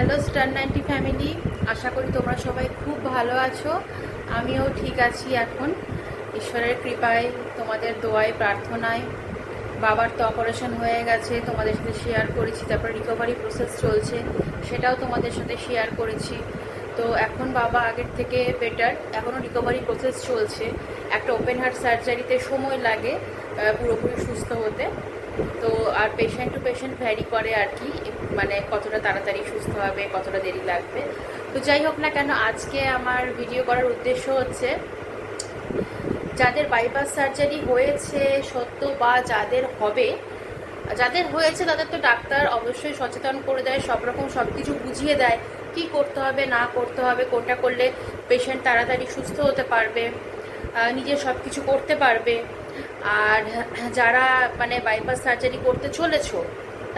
Hello star ninety family, আশা করি তোমরা সবাই খুব ভালো আছো। আমিও ঠিক আছি এখন। ঈশ্বরের কৃপায়, তোমাদের দোয়ায়, প্রার্থনায়। বাবার তো অপারেশন হয়ে গেছে, তোমাদের সাথে শেয়ার করেছি, তারপর রিকভারি প্রসেস চলছে, সেটাও তোমাদের সাথে শেয়ার করেছি। তো এখন বাবা আগের থেকে বেটার এখনও রিকভারি প্রসেস চলছে। একটা ওপেন হার্ট সার্জারিতে সময় লাগে পুরোপুরি সুস্থ হতে। তো আর পেশেন্ট টু পেশেন্ট ভ্যারি করে আর কি মানে কতটা তাড়াতাড়ি সুস্থ হবে, কতটা দেরি লাগবে। তো যাই হোক না কেন, আজকে আমার ভিডিও করার উদ্দেশ্য হচ্ছে, যাদের বাইপাস সার্জারি হয়েছে, সত্য বা যাদের হবে, যাদের হয়েছে তাদের তো ডাক্তার অবশ্যই সচেতন করে দেয়, সব রকম সব কিছু বুঝিয়ে দেয়, কি করতে হবে, না করতে হবে, কোনটা করলে পেশেন্ট তাড়াতাড়ি সুস্থ হতে পারবে নিজে সব কিছু করতে পারবে। আর যারা মানে বাইপাস সার্জারি করতে চলেছো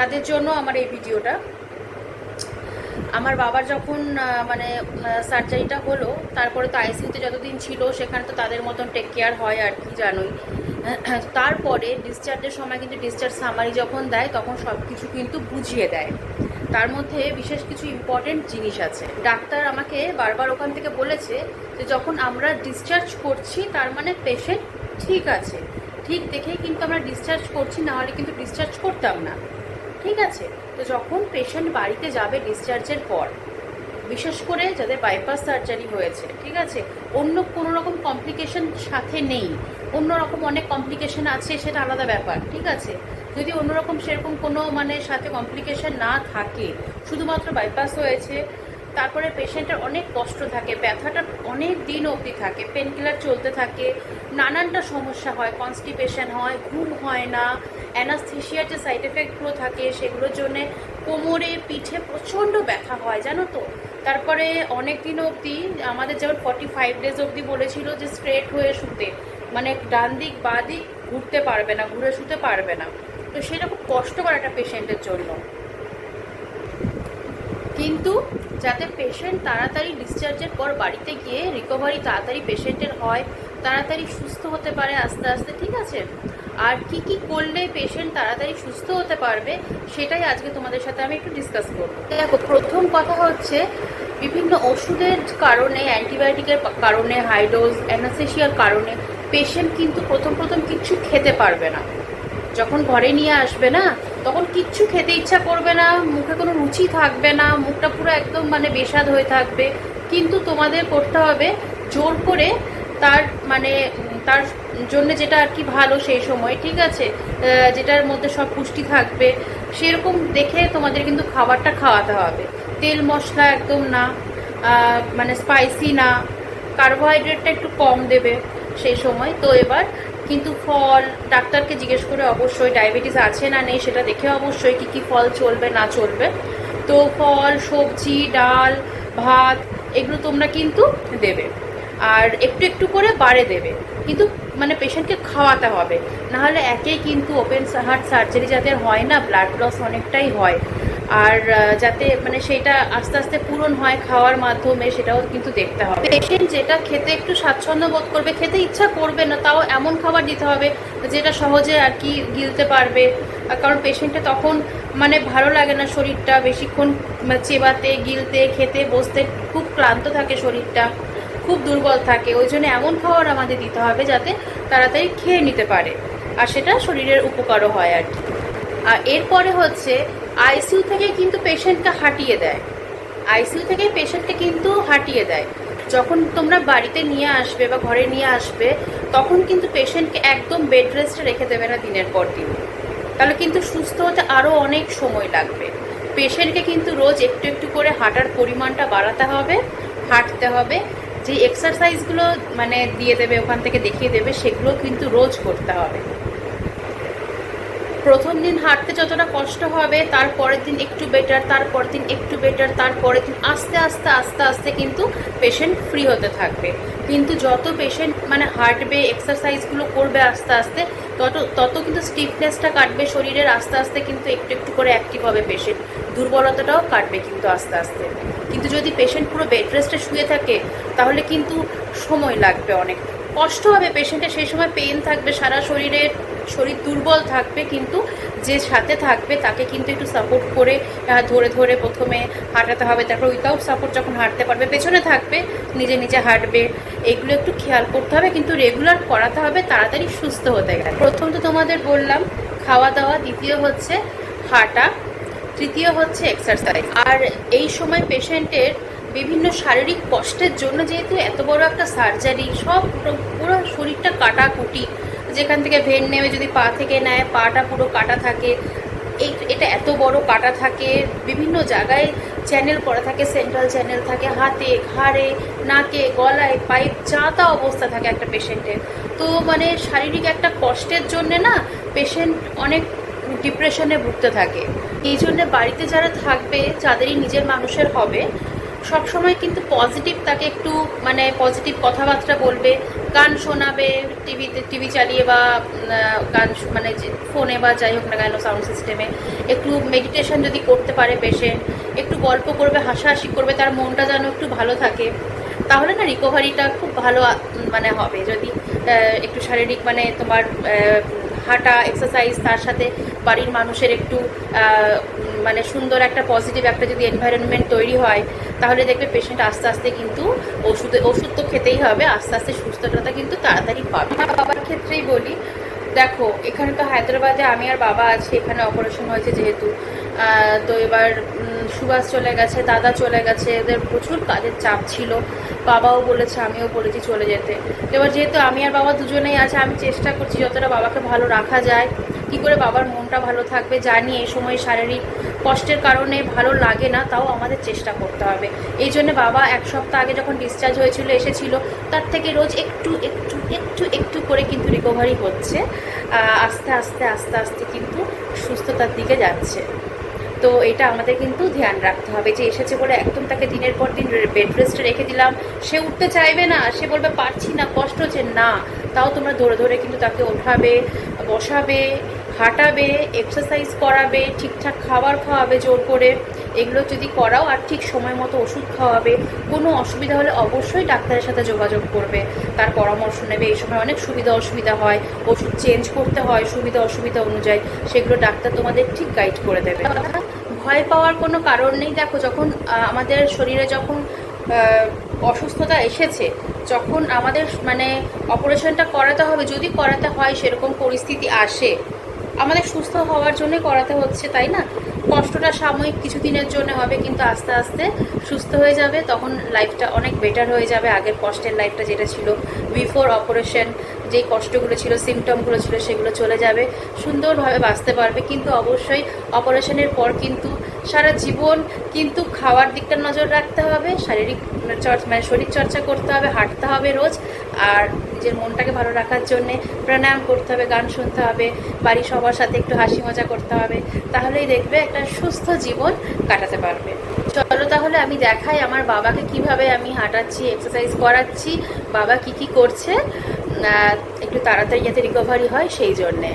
তাদের জন্য আমার এই ভিডিওটা। আমার বাবার যখন মানে সার্জারিটা হলো, তারপরে তো আইসিইউতে যতদিন ছিল, সেখানে তো তাদের মতন টেক কেয়ার হয় আর কি জানোই। তারপরে ডিসচার্জের সময় কিন্তু ডিসচার্জ সামারি যখন দেয়, তখন সব কিছু কিন্তু বুঝিয়ে দেয়। তার মধ্যে বিশেষ কিছু ইম্পর্টেন্ট জিনিস আছে। ডাক্তার আমাকে বারবার ওখান থেকে বলেছে যে, যখন আমরা ডিসচার্জ করছি, তার মানে পেশেন্ট ঠিক আছে। ঠিক দেখেই কিন্তু আমরা ডিসচার্জ করছি, না হলে কিন্তু ডিসচার্জ করতাম না। ঠিক আছে? তো যখন পেশেন্ট বাড়িতে যাবে ডিসচার্জের পর, বিশেষ করে যাদের বাইপাস সার্জারি হয়েছে, ঠিক আছে? অন্য কোনো রকম কমপ্লিকেশন সাথে নেই। অন্য রকম অনেক কমপ্লিকেশন আছে, সেটা আলাদা ব্যাপার, ঠিক আছে? যদি অন্যরকম সেরকম কোনো মানে সাথে কমপ্লিকেশন না থাকে, শুধুমাত্র বাইপাস হয়েছে তারপরে পেশেন্টের অনেক কষ্ট থাকে, ব্যথাটা অনেক দিন অবধি থাকে পেন কিলার চলতে থাকে, নানানটা সমস্যা হয় কনস্টিপেশন হয়, ঘুম হয় না অ্যানাস্থেশিয়ার যে সাইড এফেক্টগুলো থাকে, সেগুলোর জন্যে কোমরে, পিঠে প্রচণ্ড ব্যথা হয়, জানো তো? তারপরে অনেক দিন অবধি আমাদের যেমন ফর্টি ফাইভ ডেজ অবধি বলেছিল যে স্ট্রেট হয়ে শুতে মানে ডান দিক, বা দিক ঘুরতে পারবে না, ঘুরে শুতে পারবে না। তো সেটা খুব কষ্টকর একটা পেশেন্টের জন্য। কিন্তু যাতে পেশেন্ট তাড়াতাড়ি ডিসচার্জের পর বাড়িতে গিয়ে রিকভারি তাড়াতাড়ি পেশেন্টের হয়, তাড়াতাড়ি সুস্থ হতে পারে আস্তে আস্তে, ঠিক আছে? আর কি কি করলে পেশেন্ট তাড়াতাড়ি সুস্থ হতে পারবে, সেটাই আজকে তোমাদের সাথে আমি একটু ডিসকাস করব। দেখো, প্রথম কথা হচ্ছে বিভিন্ন ওষুধের কারণে, অ্যান্টিবায়োটিকের কারণে হাইডোজ অ্যানাসেশিয়ার কারণে পেশেন্ট কিন্তু প্রথম প্রথম কিছু খেতে পারবে না। যখন ঘরে নিয়ে আসবে না তখন কিচ্ছু খেতে ইচ্ছা করবে না, মুখে কোনো রুচি থাকবে না, মুখটা পুরো একদম মানে বেসাদ হয়ে থাকবে। কিন্তু তোমাদের করতে হবে জোর করে তার মানে তার জন্য যেটা আর কি ভালো সেই সময়, ঠিক আছে? যেটার মধ্যে সব পুষ্টি থাকবে। সেরকম দেখে তোমাদের কিন্তু খাবারটা খাওয়াতে হবে। তেল মশলা একদম না মানে স্পাইসি না। কার্বোহাইড্রেটটা একটু কম দেবে সেই সময়। তো এবার কিন্তু ফল, ডাক্তারকে জিজ্ঞেস করে অবশ্যই ডায়াবেটিস আছে না নেই সেটা দেখে অবশ্যই কি কি ফল চলবে, না চলবে। তো ফল, সবজি, ডাল, ভাত, এগুলো তোমরা কিন্তু দেবে। আর একটু একটু করে বাড়ে দেবে। কিন্তু মানে পেশেন্টকে খাওয়াতে হবে। নাহলে একেই কিন্তু ওপেন হার্ট সার্জারি যাদের হয় না ব্লাড লস অনেকটাই হয়। আর যাতে মানে সেটা আস্তে আস্তে পূরণ হয় খাওয়ার মাধ্যমে, সেটাও কিন্তু দেখতে হবে। পেশেন্ট যেটা খেতে একটু স্বাচ্ছন্দ্য বোধ করবে, খেতে ইচ্ছা করবে না, তাও এমন খাবার দিতে হবে যেটা সহজে আর কি গিলতে পারবে। কারণ পেশেন্টে তখন মানে ভালো লাগে না শরীরটা, বেশিক্ষণ মানে চেবাতে, গিলতে, খেতে, বসতে খুব ক্লান্ত থাকে শরীরটা, খুব দুর্বল থাকে। ওই জন্য এমন খাবার আমাদের দিতে হবে যাতে তাড়াতাড়ি খেয়ে নিতে পারে। আর সেটা শরীরের উপকারও হয় আর কি। আর এরপরে হচ্ছে আইসিইউ থেকে কিন্তু পেশেন্টকে হাঁটিয়ে দেয়। আইসিইউ থেকে পেশেন্টকে কিন্তু হাঁটিয়ে দেয়। যখন তোমরা বাড়িতে নিয়ে আসবে বা ঘরে নিয়ে আসবে, তখন কিন্তু পেশেন্টকে একদম বেড রেস্টে রেখে দেবে না দিনের পর দিন। তাহলে কিন্তু সুস্থ হতে আরও অনেক সময় লাগবে। পেশেন্টকে কিন্তু রোজ একটু একটু করে হাঁটার পরিমাণটা বাড়াতে হবে, হাঁটতে হবে। যে এক্সারসাইজগুলো মানে দিয়ে দেবে, ওখান থেকে দেখিয়ে দেবে, সেগুলো কিন্তু রোজ করতে হবে। প্রথম দিন হাঁটতে যতটা কষ্ট হবে, তার পরের দিন একটু বেটার তারপর দিন একটু বেটার তারপরের দিন আস্তে আস্তে আস্তে আস্তে কিন্তু পেশেন্ট ফ্রি হতে থাকবে। কিন্তু যত পেশেন্ট মানে হাঁটবে এক্সারসাইজগুলো করবে আস্তে আস্তে, তত তত কিন্তু স্টিফনেসটা কাটবে শরীরের, আস্তে আস্তে কিন্তু একটু একটু করে অ্যাক্টিভ হবে পেশেন্ট দুর্বলতাটাও কাটবে কিন্তু আস্তে আস্তে। কিন্তু যদি পেশেন্ট পুরো বেড রেস্টে শুয়ে থাকে, তাহলে কিন্তু সময় লাগবে অনেক। কষ্ট হবে পেশেন্টের সেই সময় পেন থাকবে, সারা শরীরে শরীর দুর্বল থাকবে, কিন্তু যে সাথে থাকবে তাকে কিন্তু একটু সাপোর্ট করে ধরে ধরে প্রথমে হাঁটাতে হবে, তারপর উইথাউট সাপোর্ট যখন হাঁটতে পারবে, পেছনে থাকবে, নিজে নিজে হাঁটবে, এগুলো একটু খেয়াল করতে হবে, কিন্তু রেগুলার করাতে হবে, তাড়াতাড়ি সুস্থ হতে গেলে। প্রথম তো তোমাদের বললাম, খাওয়া দাওয়া, দ্বিতীয় হচ্ছে হাঁটা, তৃতীয় হচ্ছে এক্সারসাইজ আর এই সময় পেশেন্টের বিভিন্ন শারীরিক কষ্টের জন্য যেহেতু এত বড় একটা সার্জারি সব পুরো- শরীরটা কাটাকুটি। যেখান থেকে ভেন নেমে যদি পা থেকে নেয়, পাটা পুরো কাটা থাকে। এই, এটা এত বড় কাটা থাকে। বিভিন্ন জায়গায় চ্যানেল পড়া থাকে সেন্ট্রাল চ্যানেল থাকে, হাতে, ঘাড়ে, নাকে, গলায় পাইপ যা তা অবস্থা থাকে একটা পেশেন্টের তো মানে শারীরিক একটা কষ্টের জন্যে না পেশেন্ট অনেক ডিপ্রেশনে ভুগতে থাকে। এই জন্যে বাড়িতে যারা থাকবে যাদেরই নিজের মানুষের হবে। সব সময় কিন্তু পজিটিভ তাকে একটু মানে পজিটিভ কথাবার্তা বলবে, গান শোনাবে টিভিতে টিভি চালিয়ে বা গান মানে ফোনে বা যাই হোক না কেন সাউন্ড সিস্টেমে একটু মেডিটেশন যদি করতে পারে পেশেন্ট একটু গল্প করবে, হাসাহাসি করবে, তার মনটা যেন একটু ভালো থাকে, তাহলে না রিকভারিটা খুব ভালো মানে হবে। যদি একটু শারীরিক মানে তোমার হাঁটা এক্সারসাইজ তার সাথে বাড়ির মানুষের একটু মানে সুন্দর একটা পজিটিভ একটা যদি এনভায়রনমেন্ট তৈরি হয়, তাহলে দেখবে পেশেন্ট আস্তে আস্তে কিন্তু ওষুধে, ওষুধ তো খেতেই হবে, আস্তে আস্তে সুস্থতা কিন্তু তাড়াতাড়ি পাবে। বাবার ক্ষেত্রেই বলি, দেখো, এখানে তো হায়দ্রাবাদে আমি আর বাবা আছি, এখানে অপারেশন হয়েছে যেহেতু। তো এবার সুভাষ চলে গেছে, দাদা চলে গেছে, এদের প্রচুর কাজের চাপ ছিল। বাবাও বলেছে, আমিও বলেছি চলে যেতে। এবার যেহেতু আমি আর বাবা দুজনেই আছে, আমি চেষ্টা করছি যতটা বাবাকে ভালো রাখা যায়। কি করে বাবার মনটা ভালো থাকবে জানি এই সময় শারীরিক কষ্টের কারণে ভালো লাগে না, তাও আমাদের চেষ্টা করতে হবে। এই জন্য বাবা এক সপ্তাহ আগে যখন ডিসচার্জ হয়েছিল, এসেছিল, তার থেকে রোজ একটু একটু একটু একটু করে কিন্তু রিকভারি হচ্ছে। আস্তে আস্তে আস্তে আস্তে কিন্তু সুস্থতার দিকে যাচ্ছে। তো এটা আমাদের কিন্তু ধ্যান রাখতে হবে যে এসেছে বলে একদম তাকে দিনের পর দিন বেড রেস্টে রেখে দিলাম। সে উঠতে চাইবে না, সে বলবে, পারছি না, কষ্ট হচ্ছে। না, তাও তোমরা ধরে ধরে কিন্তু তাকে ওঠাবে, বসাবে হাঁটাবে এক্সারসাইজ করাবে, ঠিকঠাক খাবার খাওয়াবে জোর করে, এগুলো যদি করাও আর ঠিক সময় মতো ওষুধ খাওয়াবে, কোনো অসুবিধা হলে অবশ্যই ডাক্তারের সাথে যোগাযোগ করবে। তার পরামর্শ নেবে, এই সময় অনেক সুবিধা অসুবিধা হয়, ওষুধ চেঞ্জ করতে হয় সুবিধা অসুবিধা অনুযায়ী, সেগুলো ডাক্তার তোমাদের ঠিক গাইড করে দেবে। ভয় পাওয়ার কোনো কারণ নেই, দেখো যখন আমাদের শরীরে যখন অসুস্থতা এসেছে, যখন আমাদের মানে অপারেশনটা করাতে হবে, যদি করাতে হয় সেরকম পরিস্থিতি আসে আমাদের সুস্থ হওয়ার জন্য করাতে হচ্ছে, তাই না? কষ্টটা সাময়িক কিছুদিনের জন্য হবে, কিন্তু আস্তে আস্তে সুস্থ হয়ে যাবে, তখন লাইফটা অনেক বেটার হয়ে যাবে। আগের কষ্টের লাইফটা যেটা ছিল বিফোর অপারেশন যেই কষ্টগুলো ছিল সিমটমগুলো ছিল, সেগুলো চলে যাবে, সুন্দরভাবে বাঁচতে পারবে। কিন্তু অবশ্যই অপারেশনের পর কিন্তু সারা জীবন কিন্তু খাওয়ার দিকটা নজর রাখতে হবে, শারীরিক চর্চা মানে শরীর চর্চা করতে হবে, হাঁটতে হবে রোজ, আর নিজের মনটাকে ভালো রাখার জন্যে প্রাণায়াম করতে হবে, গান শুনতে হবে, বাড়ির সবার সাথে একটু হাসি মজা করতে হবে, তাহলেই দেখবে একটা সুস্থ জীবন কাটাতে পারবে। চলো তাহলে আমি দেখাই আমার বাবাকে কীভাবে আমি হাঁটাচ্ছি এক্সারসাইজ করাচ্ছি, বাবা কি কি করছে। একটু তাড়াতাড়ি যাতে রিকভারি হয় সেই জন্যে।